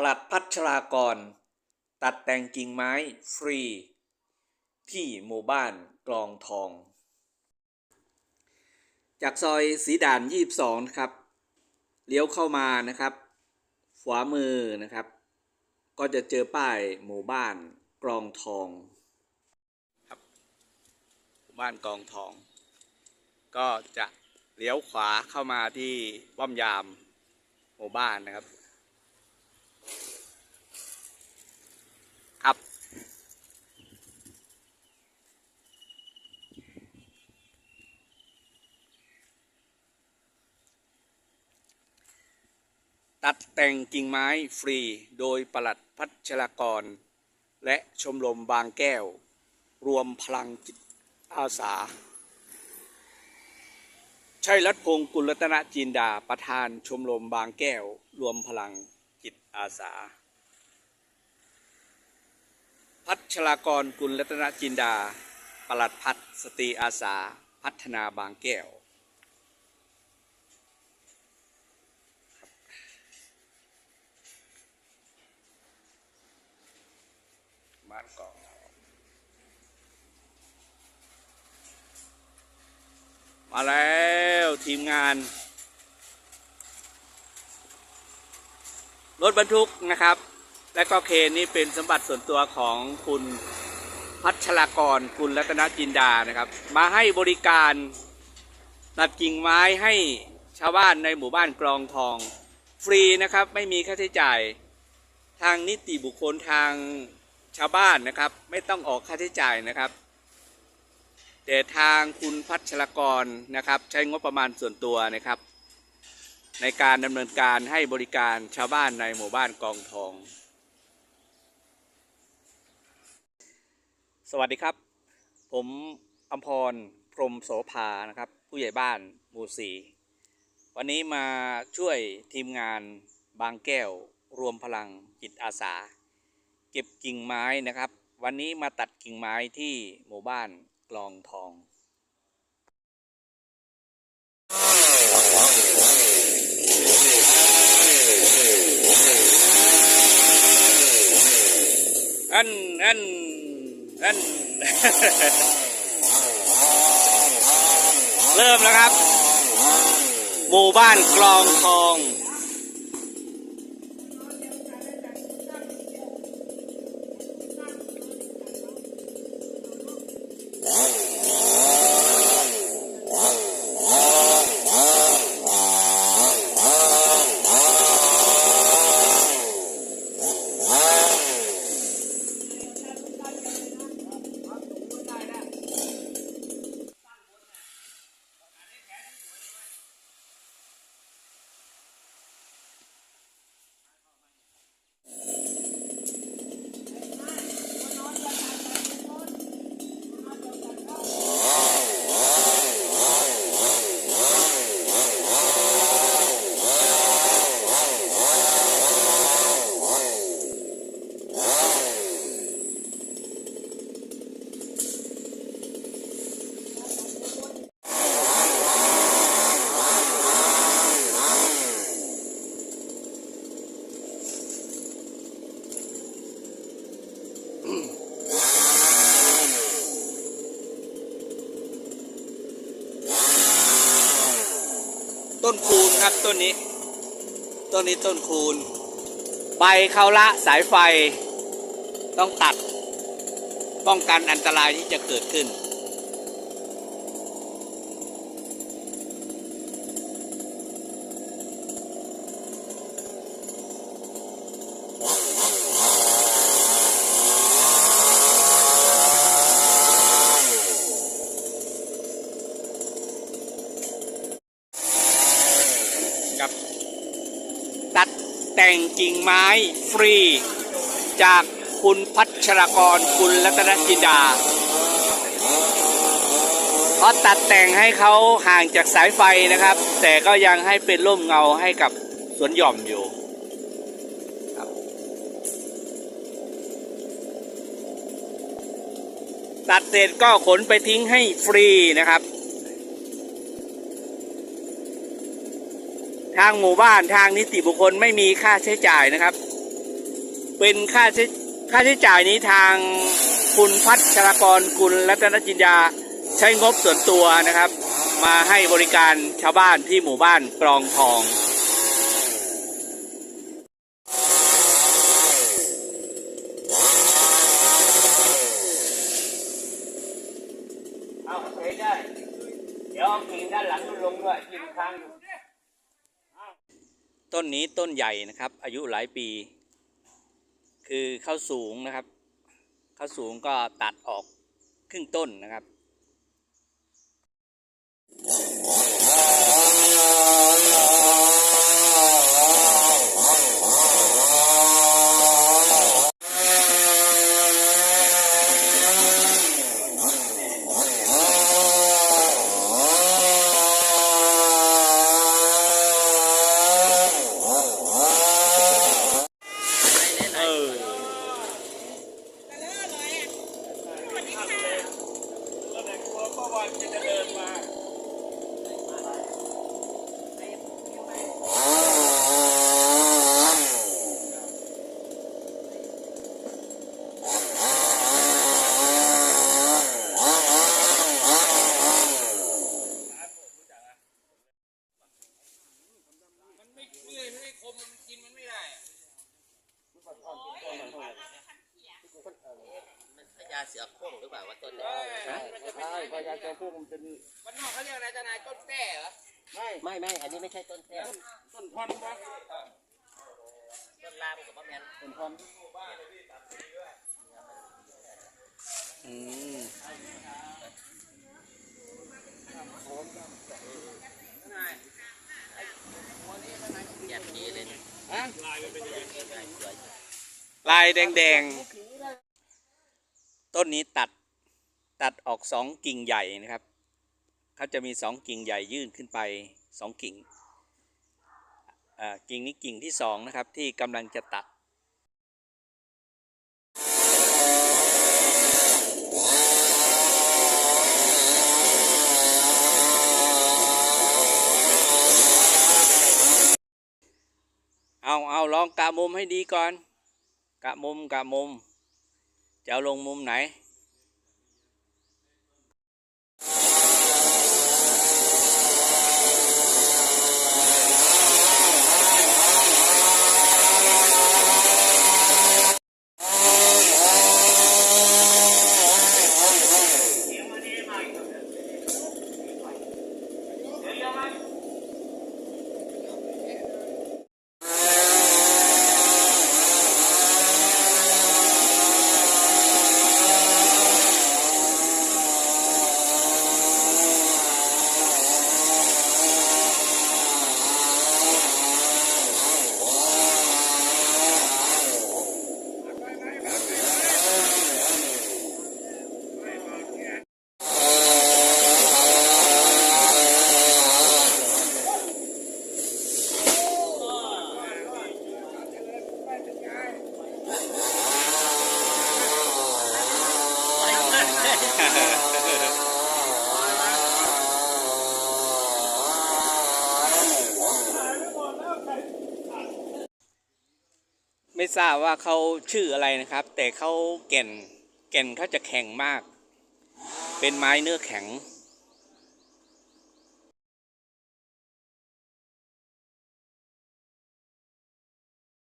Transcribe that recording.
ปลัดพัชรากร ตัดแต่งกิ่งไม้ฟรี ที่หมู่บ้านกลองทอง จากซอยสีด่าน22นะครับ เลี้ยวเข้ามานะครับขวามือนะครับ ก็จะเจอป้ายหมู่บ้านกลองทองครับหมู่บ้านกลองทอง ก็จะเลี้ยวขวาเข้ามาที่ป้อมยามหมู่บ้านนะครับ ครับ ตัดแต่งกิ่งไม้ฟรีโดยปลัดพัชรากร และชมรมบางแก้ว รวมพลังจิตอาสาชัยรัตพงศ์กุลรัตนจินดา ประธานชมรมบางแก้ว รวมพลังจิตอาสา พัชรากรกุลรัตนจินดา ปลัดพัฒสตรีอาสา พัฒนาบางแก้ว บ้านกองมาแล้วทีมงาน รถบรรทุกนะครับ และก็เคนนี่เป็นสมบัติส่วนตัวของคุณพัชรากรคุณรัตนจินดานะครับ มาให้บริการตัดกิ่งไม้ให้ชาวบ้านในหมู่บ้านกรองทอง ฟรีนะครับไม่มีค่าใช้จ่าย ทางนิติบุคคลทางชาวบ้านนะครับ ไม่ต้องออกค่าใช้จ่ายนะครับแต่ทางคุณพัชรกรนะครับ ใช้งบประมาณส่วนตัวนะครับ ในการดำเนินการให้บริการชาวบ้านในหมู่บ้านกองทอง สวัสดีครับ ผมอมพรพรมโสภานะครับ ผู้ใหญ่บ้านหมู่สี่วันนี้มาช่วยทีมงานบางแก้วรวมพลังจิตอาสา เก็บกิ่งไม้นะครับ วันนี้มาตัดกิ่งไม้ที่หมู่บ้านกลองทองอันอัน อันเริ่มแล้วครับ หมู่บ้านกลองทอง ต้นคูณครับต้นนี้ ต้นนี้ต้นคูณ ใบเขาละสายไฟ ต้องตัด ป้องกันอันตรายที่จะเกิดขึ้น แต่งกิ่งไม้ฟรี จากคุณพัชรกรคุณรัตนจินดาเพราะตัดแต่งให้เขาห่างจากสายไฟนะครับ แต่ก็ยังให้เป็นร่มเงาให้กับสวนหย่อมอยู่ตัดเสร็จก็ขนไปทิ้งให้ฟรีนะครับ ทางหมู่บ้านทางนิติบุคคลไม่มีค่าใช้จ่ายนะครับ เป็นค่าใช้ค่าใช้จ่ายนี้ทางคุณพัชรกรกุลรัตนจินดาใช้งบส่วนตัวนะครับ มาให้บริการชาวบ้านที่หมู่บ้านกรองทองเอาใช้ได้ เดี๋ยวกินด้านหลังลงด้วยกิ่งค้างอยู่ ต้นนี้ต้นใหญ่นะครับ อายุหลายปี คือเข้าสูงนะครับ เข้าสูงก็ตัดออกครึ่งต้นนะครับ สือโคร่งหรือเปล่าว่าต้นนี้ใช่พญาเจ้าพวกมันเป็นมันนอกเขาเรียกอะไรทนายต้นแต้เหรอไม่ไม่ไม่อันนี้ไม่ใช่ต้นแท้ต้นพรปะต้นลามกับมะแมนต้นพรอืมแยกนี้เลยนะฮะสวยลายแดงๆ ต้นนี้ตัดตัดออกสองกิ่งใหญ่นะครับเขาจะมีสองกิ่งใหญ่ยื่นขึ้นไปสองกิ่งอ่ากิ่งนี้กิ่งที่สองนะครับที่กำลังจะตัดเอาเอาลองกะมุมให้ดีก่อน กะมุมกะมุม จะเอ ไม่ทราบว่าเขาชื่ออะไรนะครับ แต่เขาแก่นแก่นเขาจะแข็งมาก เป็นไม้เนื้อแข็ง